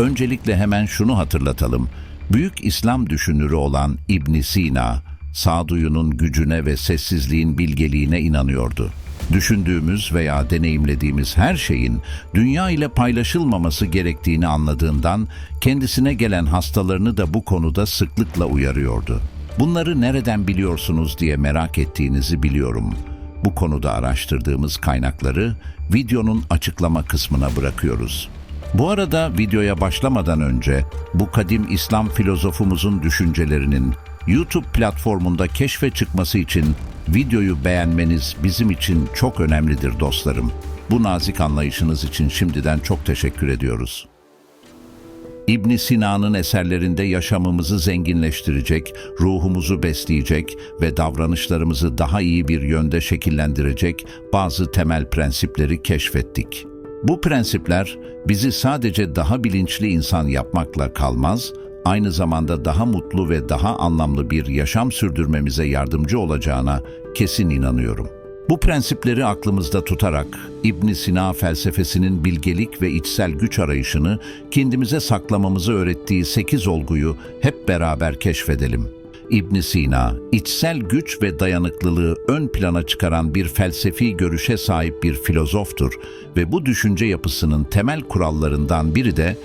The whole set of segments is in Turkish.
Öncelikle hemen şunu hatırlatalım. Büyük İslam düşünürü olan İbn Sina, sağduyunun gücüne ve sessizliğin bilgeliğine inanıyordu. Düşündüğümüz veya deneyimlediğimiz her şeyin dünya ile paylaşılmaması gerektiğini anladığından kendisine gelen hastalarını da bu konuda sıklıkla uyarıyordu. Bunları nereden biliyorsunuz diye merak ettiğinizi biliyorum. Bu konuda araştırdığımız kaynakları videonun açıklama kısmına bırakıyoruz. Bu arada videoya başlamadan önce bu kadim İslam filozofumuzun düşüncelerinin YouTube platformunda keşfe çıkması için videoyu beğenmeniz bizim için çok önemlidir dostlarım. Bu nazik anlayışınız için şimdiden çok teşekkür ediyoruz. İbn Sina'nın eserlerinde yaşamımızı zenginleştirecek, ruhumuzu besleyecek ve davranışlarımızı daha iyi bir yönde şekillendirecek bazı temel prensipleri keşfettik. Bu prensipler bizi sadece daha bilinçli insan yapmakla kalmaz, aynı zamanda daha mutlu ve daha anlamlı bir yaşam sürdürmemize yardımcı olacağına kesin inanıyorum. Bu prensipleri aklımızda tutarak İbn Sina felsefesinin bilgelik ve içsel güç arayışını kendimize saklamamızı öğrettiği sekiz olguyu hep beraber keşfedelim. İbn Sina, içsel güç ve dayanıklılığı ön plana çıkaran bir felsefi görüşe sahip bir filozoftur ve bu düşünce yapısının temel kurallarından biri de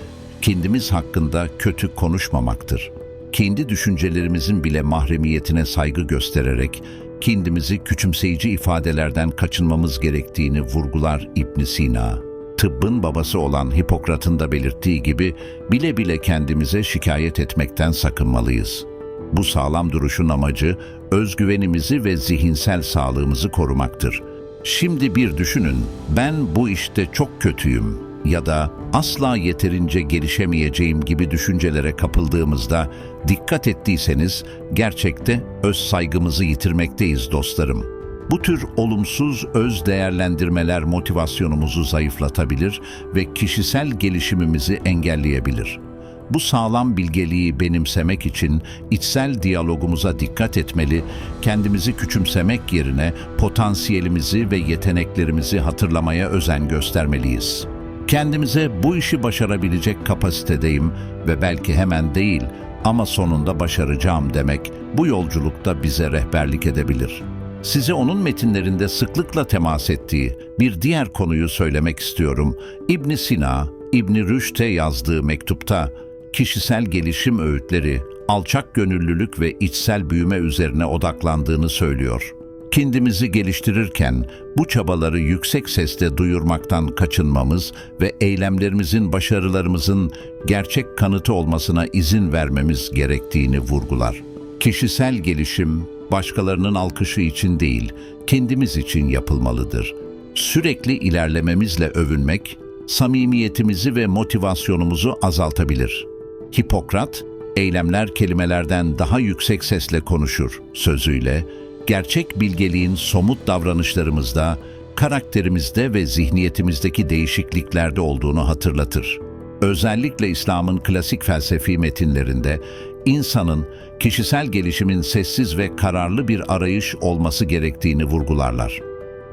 kendimiz hakkında kötü konuşmamaktır. Kendi düşüncelerimizin bile mahremiyetine saygı göstererek kendimizi küçümseyici ifadelerden kaçınmamız gerektiğini vurgular İbn Sina. Tıbbın babası olan Hipokrat'ın da belirttiği gibi bile bile kendimize şikayet etmekten sakınmalıyız. Bu sağlam duruşun amacı özgüvenimizi ve zihinsel sağlığımızı korumaktır. Şimdi bir düşünün, ben bu işte çok kötüyüm ya da asla yeterince gelişemeyeceğim gibi düşüncelere kapıldığımızda dikkat ettiyseniz gerçekte öz saygımızı yitirmekteyiz dostlarım. Bu tür olumsuz öz değerlendirmeler motivasyonumuzu zayıflatabilir ve kişisel gelişimimizi engelleyebilir. Bu sağlam bilgeliği benimsemek için içsel diyalogumuza dikkat etmeli, kendimizi küçümsemek yerine potansiyelimizi ve yeteneklerimizi hatırlamaya özen göstermeliyiz. Kendimize bu işi başarabilecek kapasitedeyim ve belki hemen değil ama sonunda başaracağım demek bu yolculukta bize rehberlik edebilir. Size onun metinlerinde sıklıkla temas ettiği bir diğer konuyu söylemek istiyorum. İbn Sina, İbn Rüşd'e yazdığı mektupta kişisel gelişim öğütleri, alçak gönüllülük ve içsel büyüme üzerine odaklandığını söylüyor. Kendimizi geliştirirken bu çabaları yüksek sesle duyurmaktan kaçınmamız ve eylemlerimizin başarılarımızın gerçek kanıtı olmasına izin vermemiz gerektiğini vurgular. Kişisel gelişim başkalarının alkışı için değil, kendimiz için yapılmalıdır. Sürekli ilerlememizle övünmek, samimiyetimizi ve motivasyonumuzu azaltabilir. Hipokrat, eylemler kelimelerden daha yüksek sesle konuşur sözüyle, gerçek bilgeliğin somut davranışlarımızda, karakterimizde ve zihniyetimizdeki değişikliklerde olduğunu hatırlatır. Özellikle İslam'ın klasik felsefi metinlerinde insanın kişisel gelişimin sessiz ve kararlı bir arayış olması gerektiğini vurgularlar.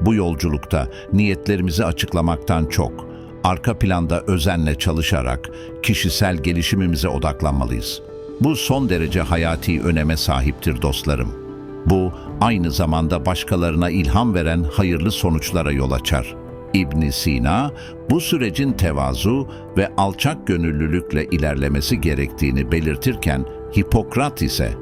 Bu yolculukta niyetlerimizi açıklamaktan çok, arka planda özenle çalışarak kişisel gelişimimize odaklanmalıyız. Bu son derece hayati öneme sahiptir dostlarım. Bu aynı zamanda başkalarına ilham veren hayırlı sonuçlara yol açar. İbn Sina bu sürecin tevazu ve alçak gönüllülükle ilerlemesi gerektiğini belirtirken Hipokrat ise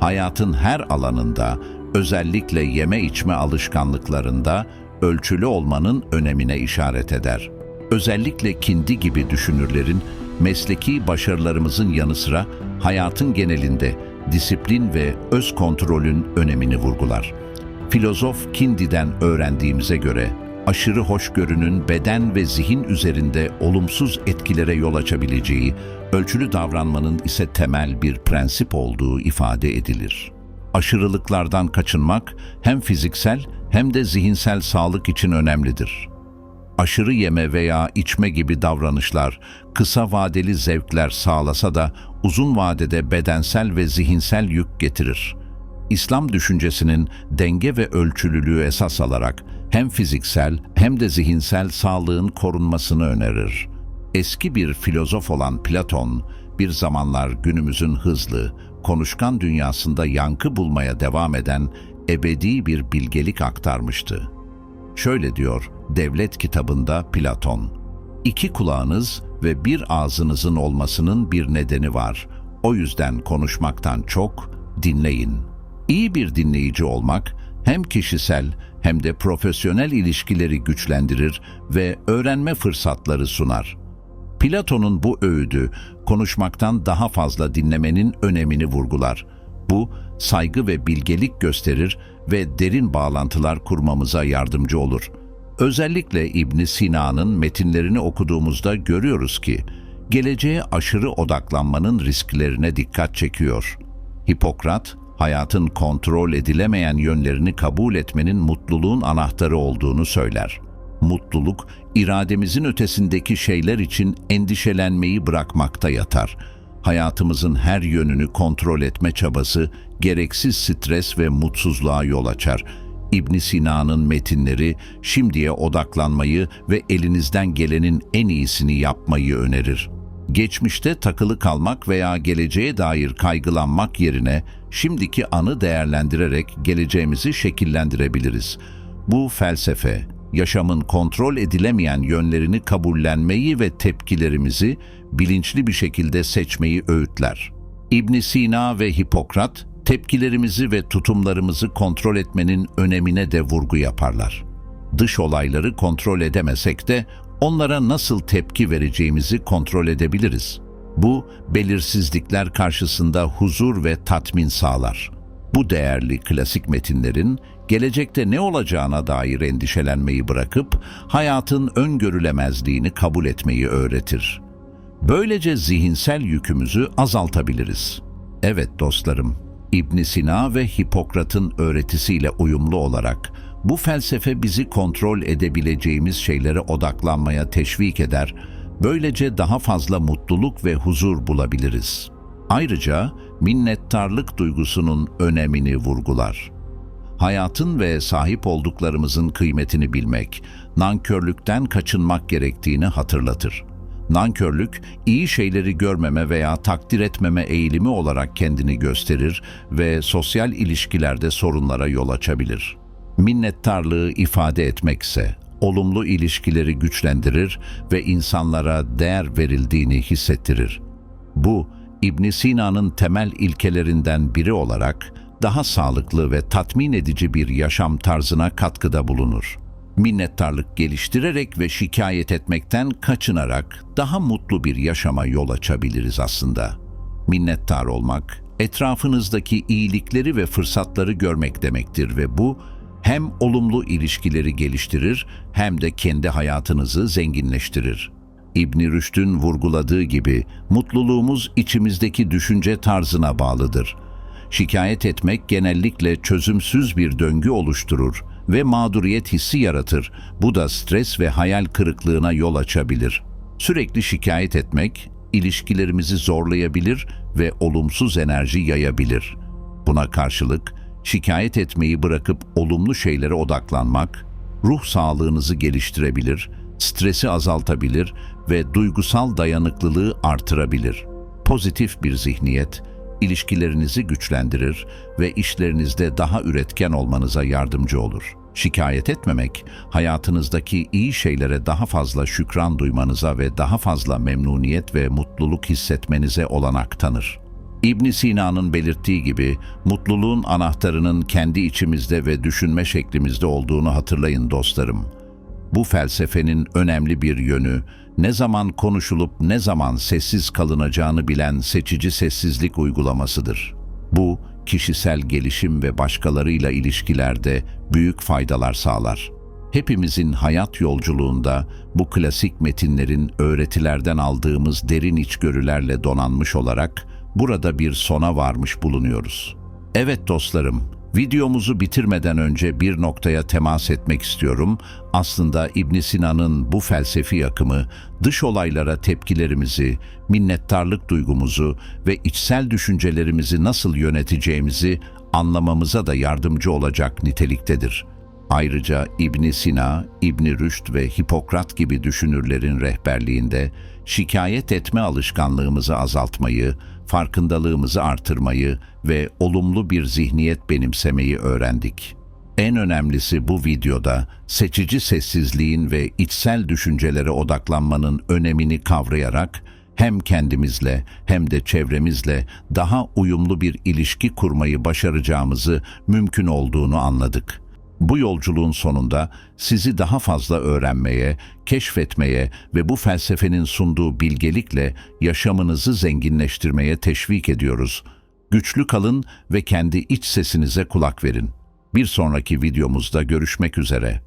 hayatın her alanında özellikle yeme içme alışkanlıklarında ölçülü olmanın önemine işaret eder. Özellikle Kindi gibi düşünürlerin mesleki başarılarımızın yanı sıra hayatın genelinde disiplin ve öz kontrolün önemini vurgular. Filozof Kindi'den öğrendiğimize göre aşırı hoşgörünün beden ve zihin üzerinde olumsuz etkilere yol açabileceği, ölçülü davranmanın ise temel bir prensip olduğu ifade edilir. Aşırılıklardan kaçınmak hem fiziksel hem de zihinsel sağlık için önemlidir. Aşırı yeme veya içme gibi davranışlar kısa vadeli zevkler sağlasa da uzun vadede bedensel ve zihinsel yük getirir. İslam düşüncesinin denge ve ölçülülüğü esas alarak hem fiziksel hem de zihinsel sağlığın korunmasını önerir. Eski bir filozof olan Platon, bir zamanlar günümüzün hızlı, konuşkan dünyasında yankı bulmaya devam eden ebedi bir bilgelik aktarmıştı. Şöyle diyor Devlet kitabında Platon. İki kulağınız ve bir ağzınızın olmasının bir nedeni var. O yüzden konuşmaktan çok dinleyin. İyi bir dinleyici olmak hem kişisel hem de profesyonel ilişkileri güçlendirir ve öğrenme fırsatları sunar. Platon'un bu öğüdü konuşmaktan daha fazla dinlemenin önemini vurgular. Bu saygı ve bilgelik gösterir ve derin bağlantılar kurmamıza yardımcı olur. Özellikle İbn Sina'nın metinlerini okuduğumuzda görüyoruz ki geleceğe aşırı odaklanmanın risklerine dikkat çekiyor. Hipokrat, hayatın kontrol edilemeyen yönlerini kabul etmenin mutluluğun anahtarı olduğunu söyler. Mutluluk, irademizin ötesindeki şeyler için endişelenmeyi bırakmakta yatar. Hayatımızın her yönünü kontrol etme çabası gereksiz stres ve mutsuzluğa yol açar. İbn Sina'nın metinleri şimdiye odaklanmayı ve elinizden gelenin en iyisini yapmayı önerir. Geçmişte takılı kalmak veya geleceğe dair kaygılanmak yerine şimdiki anı değerlendirerek geleceğimizi şekillendirebiliriz. Bu felsefe, yaşamın kontrol edilemeyen yönlerini kabullenmeyi ve tepkilerimizi bilinçli bir şekilde seçmeyi öğütler. İbn Sina ve Hipokrat, tepkilerimizi ve tutumlarımızı kontrol etmenin önemine de vurgu yaparlar. Dış olayları kontrol edemesek de onlara nasıl tepki vereceğimizi kontrol edebiliriz. Bu, belirsizlikler karşısında huzur ve tatmin sağlar. Bu değerli klasik metinlerin gelecekte ne olacağına dair endişelenmeyi bırakıp hayatın öngörülemezliğini kabul etmeyi öğretir. Böylece zihinsel yükümüzü azaltabiliriz. Evet dostlarım, İbn Sina ve Hipokrat'ın öğretisiyle uyumlu olarak bu felsefe bizi kontrol edebileceğimiz şeylere odaklanmaya teşvik eder, böylece daha fazla mutluluk ve huzur bulabiliriz. Ayrıca minnettarlık duygusunun önemini vurgular. Hayatın ve sahip olduklarımızın kıymetini bilmek, nankörlükten kaçınmak gerektiğini hatırlatır. Nankörlük, iyi şeyleri görmeme veya takdir etmeme eğilimi olarak kendini gösterir ve sosyal ilişkilerde sorunlara yol açabilir. Minnettarlığı ifade etmekse, olumlu ilişkileri güçlendirir ve insanlara değer verildiğini hissettirir. Bu, İbn Sina'nın temel ilkelerinden biri olarak daha sağlıklı ve tatmin edici bir yaşam tarzına katkıda bulunur. Minnettarlık geliştirerek ve şikayet etmekten kaçınarak daha mutlu bir yaşama yol açabiliriz aslında. Minnettar olmak, etrafınızdaki iyilikleri ve fırsatları görmek demektir ve bu hem olumlu ilişkileri geliştirir hem de kendi hayatınızı zenginleştirir. İbn Rüşd'ün vurguladığı gibi mutluluğumuz içimizdeki düşünce tarzına bağlıdır. Şikayet etmek genellikle çözümsüz bir döngü oluşturur ve mağduriyet hissi yaratır. Bu da stres ve hayal kırıklığına yol açabilir. Sürekli şikayet etmek ilişkilerimizi zorlayabilir ve olumsuz enerji yayabilir. Buna karşılık şikayet etmeyi bırakıp olumlu şeylere odaklanmak ruh sağlığınızı geliştirebilir, stresi azaltabilir ve duygusal dayanıklılığı artırabilir. Pozitif bir zihniyet, ilişkilerinizi güçlendirir ve işlerinizde daha üretken olmanıza yardımcı olur. Şikayet etmemek, hayatınızdaki iyi şeylere daha fazla şükran duymanıza ve daha fazla memnuniyet ve mutluluk hissetmenize olanak tanır. İbn Sina'nın belirttiği gibi mutluluğun anahtarının kendi içimizde ve düşünme şeklimizde olduğunu hatırlayın dostlarım. Bu felsefenin önemli bir yönü, ne zaman konuşulup ne zaman sessiz kalınacağını bilen seçici sessizlik uygulamasıdır. Bu, kişisel gelişim ve başkalarıyla ilişkilerde büyük faydalar sağlar. Hepimizin hayat yolculuğunda bu klasik metinlerin öğretilerden aldığımız derin içgörülerle donanmış olarak burada bir sona varmış bulunuyoruz. Evet dostlarım, videomuzu bitirmeden önce bir noktaya temas etmek istiyorum. Aslında İbn Sina'nın bu felsefi akımı dış olaylara tepkilerimizi, minnettarlık duygumuzu ve içsel düşüncelerimizi nasıl yöneteceğimizi anlamamıza da yardımcı olacak niteliktedir. Ayrıca İbn Sina, İbn Rüşd ve Hipokrat gibi düşünürlerin rehberliğinde şikayet etme alışkanlığımızı azaltmayı, farkındalığımızı artırmayı ve olumlu bir zihniyet benimsemeyi öğrendik. En önemlisi bu videoda seçici sessizliğin ve içsel düşüncelere odaklanmanın önemini kavrayarak hem kendimizle hem de çevremizle daha uyumlu bir ilişki kurmayı başaracağımızı mümkün olduğunu anladık. Bu yolculuğun sonunda sizi daha fazla öğrenmeye, keşfetmeye ve bu felsefenin sunduğu bilgelikle yaşamınızı zenginleştirmeye teşvik ediyoruz. Güçlü kalın ve kendi iç sesinize kulak verin. Bir sonraki videomuzda görüşmek üzere.